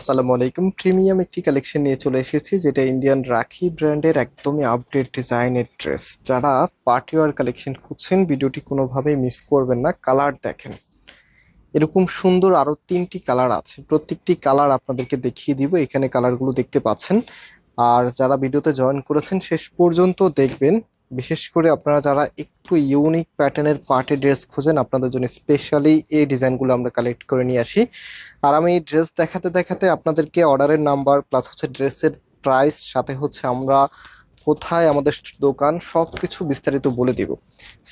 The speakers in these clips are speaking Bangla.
আসসালামু আলাইকুম। প্রিমিয়াম একটি কালেকশন নিয়ে চলে এসেছি, যেটা ইন্ডিয়ান রাখি ব্র্যান্ডের একদমই আপডেট ডিজাইনের ড্রেস যারা পার্টি ওয়ার কালেকশন খুঁজছেন, ভিডিওটি কোনোভাবেই মিস করবেন না। কালার দেখেন। এরকম সুন্দর আরও তিনটি কালার আছে। প্রত্যেকটি কালার আপনাদেরকে দেখিয়ে দিব, এখানে কালারগুলো দেখতে পাচ্ছেন। আর যারা ভিডিওতে জয়েন করেছেন, শেষ পর্যন্ত দেখবেন। বিশেষ করে আপনারা যারা একটু ইউনিক প্যাটার্নের পার্টি ড্রেস খোঁজেন, আপনাদের জন্য স্পেশালি এই ডিজাইনগুলো আমরা কালেক্ট করে নিয়ে আসি। আর আমি এই ড্রেস দেখাতে দেখাতে আপনাদেরকে অর্ডারের নাম্বার প্লাস হচ্ছে ড্রেসের প্রাইস সাথে হচ্ছে আমরা কোথায় আমাদের দোকান সব কিছু বিস্তারিত বলে দিব।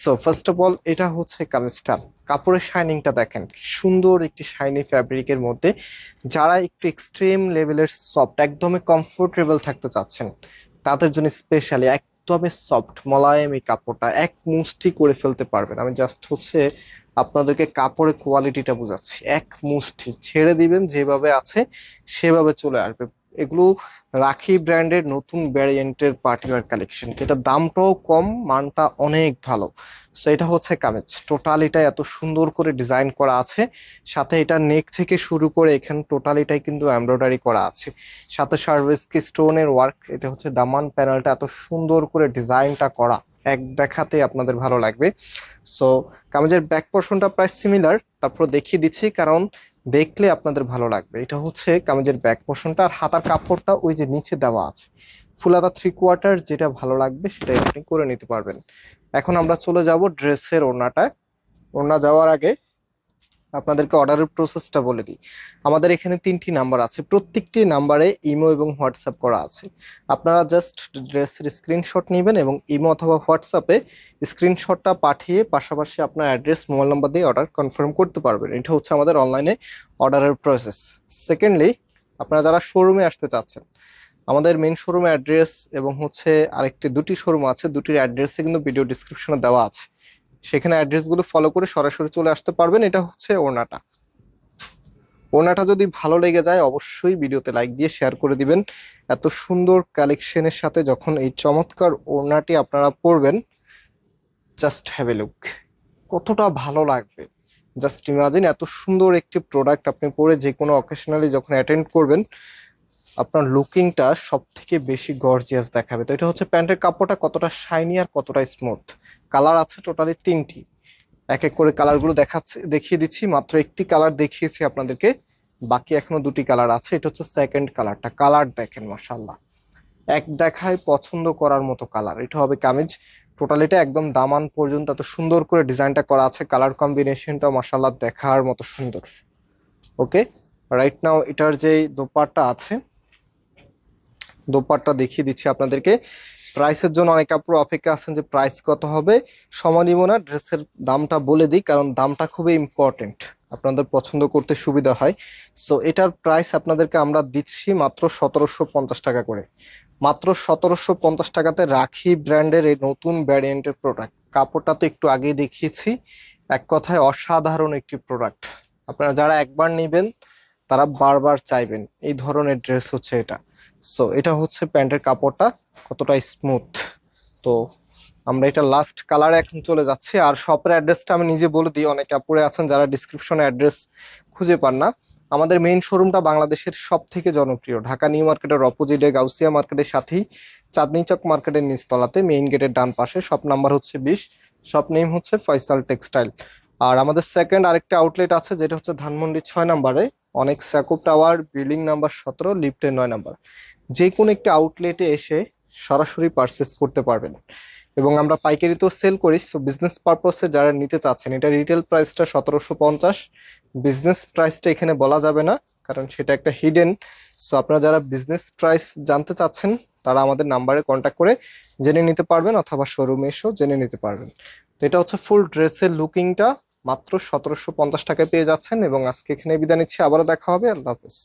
সো ফার্স্ট অফ অল এটা হচ্ছে কামিজটা কাপড়ের শাইনিংটা দেখেন সুন্দর একটি শাইনি ফ্যাব্রিকের মধ্যে। যারা একটু এক্সট্রিম লেভেলের সফট একদমই কমফোর্টেবল থাকতে চাচ্ছেন, তাদের জন্য স্পেশালি একদমই সফট মোলায়েম এই কাপড়টা এক মুষ্টি করে ফেলতে পারবেন। আমি জাস্ট হচ্ছে আপনাদেরকে কাপড়ের কোয়ালিটিটা বোঝাচ্ছি। এক মুষ্টি ছেড়ে দিবেন, যেভাবে আছে সেভাবে চলে আসবে। এগুলো রাখি ব্র্যান্ডের নতুন ভ্যারিয়েন্টের পার্টিওয়ার কালেকশন যেটা দামটাও কম, মানটা অনেক ভালো। সো এটা হচ্ছে কামেজ। টোটালিটা এত সুন্দর করে ডিজাইন করা আছে, সাথে এটা নেক থেকে শুরু করে এখানে টোটালিটাই কিন্তু এমব্রয়ডারি করা আছে। সাথে সার্ভিস কি স্টোনের ওয়ার্ক এটা হচ্ছে দামান প্যানেলটা এত সুন্দর করে ডিজাইনটা করা। এক দেখাতে আপনাদের ভালো লাগবে। সো কামেজের ব্যাক পোর্শনটা প্রায় সিমিলার তারপর দেখিয়ে দিচ্ছি, কারণ দেখলে আপনাদের ভালো লাগবে। এটা হচ্ছে কামিজের ব্যাক পোর্শনটা আর হাতার কাপড়টা ওই যে নিচে দেওয়া আছে। ফুল হাতা থ্রি কোয়ার্টার যেটা ভালো লাগবে সেটাই আপনি করে নিতে পারবেন। এখন আমরা চলে যাব ড্রেসের ওড়নাটায়। ওড়না যাওয়ার আগে আপনাদেরকে অর্ডারের প্রসেসটা বলে দিই। আমাদের এখানে তিনটি নাম্বার আছে। প্রত্যেকটি নাম্বারে ইমো এবং হোয়াটসঅ্যাপ করা আছে। আপনারা জাস্ট ড্রেসের স্ক্রিনশট নেবেন এবং ইমো অথবা হোয়াটসঅ্যাপে স্ক্রিনশটটা পাঠিয়ে পাশাপাশি আপনার অ্যাড্রেস মোবাইল নাম্বার দিয়ে অর্ডার কনফার্ম করতে পারবেন। এটা হচ্ছে আমাদের অনলাইনে অর্ডারের প্রসেস সেকেন্ডলি আপনারা যারা শোরুমে আসতে চাচ্ছেন, আমাদের মেন শোরুমে অ্যাড্রেস এবং হচ্ছে আরেকটি দুটি শোরুম আছে, দুটির অ্যাড্রেসে কিন্তু ভিডিও ডিসক্রিপশনে দেওয়া আছে। সেখানে অ্যাড্রেসগুলো ফলো করে সরাসরি চলে আসতে পারবেন। এটা হচ্ছে ওনাটা ওনাটা যদি ভালো লেগে যায়, অবশ্যই ভিডিওতে লাইক দিয়ে শেয়ার করে দিবেন। এত সুন্দর কালেকশনের সাথে যখন এই চমৎকার ওড়নাটি আপনারা পরবেন জাস্ট হ্যাভ এ লুক কতটা ভালো লাগবে। জাস্ট ইমাজিন এত সুন্দর একটি প্রোডাক্ট আপনি পরে যে কোনো অকেশনালি যখন অ্যাটেন্ড করবেন আপনার লুকিংটা সব থেকে বেশি গর্জিয়াস দেখাবে। তো এটা হচ্ছে প্যান্টের কাপড়টা কতটা শাইনি আর কতটা স্মুথ কালার আছে টোটালি তিনটি। এক এক করে কালারগুলো দেখাচ্ছে, দেখিয়ে দিচ্ছি। মাত্র একটি কালার দেখিয়েছি আপনাদেরকে। বাকি এখনও দুটি কালার আছে। এটা হচ্ছে সেকেন্ড কালারটা কালার দেখেন মাসাল্লাহ এক দেখায় পছন্দ করার মতো কালার এটা হবে কামিজ। টোটালিটা একদম দামান পর্যন্ত এত সুন্দর করে ডিজাইনটা করা আছে। কালার কম্বিনেশনটা মাসাল্লাহ দেখার মতো সুন্দর। ওকে রাইট নাও এটার যে দোপাট্টা আছে দোপাট্টা দেখিয়ে দিচ্ছি আপনাদেরকে। প্রাইসের জন্য অনেক আপুর অপেক্ষা আছেন যে প্রাইস কত হবে। সময় নিব না, ড্রেসের দামটা বলে দিই, কারণ দামটা খুবই ইম্পর্টেন্ট আপনাদের পছন্দ করতে সুবিধা হয়। সো এটার প্রাইস আপনাদেরকে আমরা দিচ্ছি মাত্র সতেরোশো পঞ্চাশ টাকা করে। মাত্র সতেরোশো পঞ্চাশ টাকাতে রাখি ব্র্যান্ডের এই নতুন ভ্যারিয়েন্টের প্রোডাক্ট কাপড়টা তো একটু আগেই দেখিয়েছি। এক কথায় অসাধারণ একটি প্রোডাক্ট আপনারা যারা একবার নেবেন, তারা বারবার চাইবেন। এই ধরনের ড্রেস হচ্ছে এটা। সো এটা হচ্ছে প্যান্টের কাপড়টা, কতটা স্মুথ তো আমরা এটা লাস্ট কালারে এখন চলে যাচ্ছি। আর শপের অ্যাড্রেসটা আমি নিজে বলে দিই, অনেকে আপুরে আছেন যারা ডিসক্রিপশনে অ্যাড্রেস খুঁজে পান না। আমাদের মেইন শোরুমটা বাংলাদেশের সব থেকে জনপ্রিয়। ঢাকা নিউ মার্কেটের অপোজিটে গাউসিয়া মার্কেটের সাথেই, চাঁদনি চক মার্কেটের নিচতলাতে মেইন গেটের ডান পাশে শপ নাম্বার হচ্ছে বিশ শপ নেম হচ্ছে ফয়সাল টেক্সটাইল আর আমাদের সেকেন্ড আরেকটা আউটলেট আছে, যেটা হচ্ছে ধানমন্ডি ছয় নাম্বারে অনেক স্যাকুপ টাওয়ার বিল্ডিং নাম্বার সতেরো লিফটের নয় নাম্বার যে কোনো একটি আউটলেটে এসে সরাসরি পারচেস করতে পারবেন। এবং আমরা পাইকারিতেও সেল করি। সো বিজনেস পারপসে যারা নিতে চাচ্ছেন, এটা রিটেল প্রাইসটা সতেরোশো পঞ্চাশ। বিজনেস প্রাইসটা এখানে বলা যাবে না, কারণ সেটা একটা হিডেন সো আপনারা যারা বিজনেস প্রাইস জানতে চাচ্ছেন, তারা আমাদের নাম্বারে কন্ট্যাক্ট করে জেনে নিতে পারবেন, অথবা শোরুমে এসেও জেনে নিতে পারবেন। তো, এটা হচ্ছে ফুল ড্রেসের লুকিংটা মাত্র সতেরোশো পঞ্চাশ টাকায় পেয়ে যাচ্ছেন এবং আজকে এখানে বিদায় নিচ্ছি। আবারও দেখা হবে। আল্লাহ হাফেজ।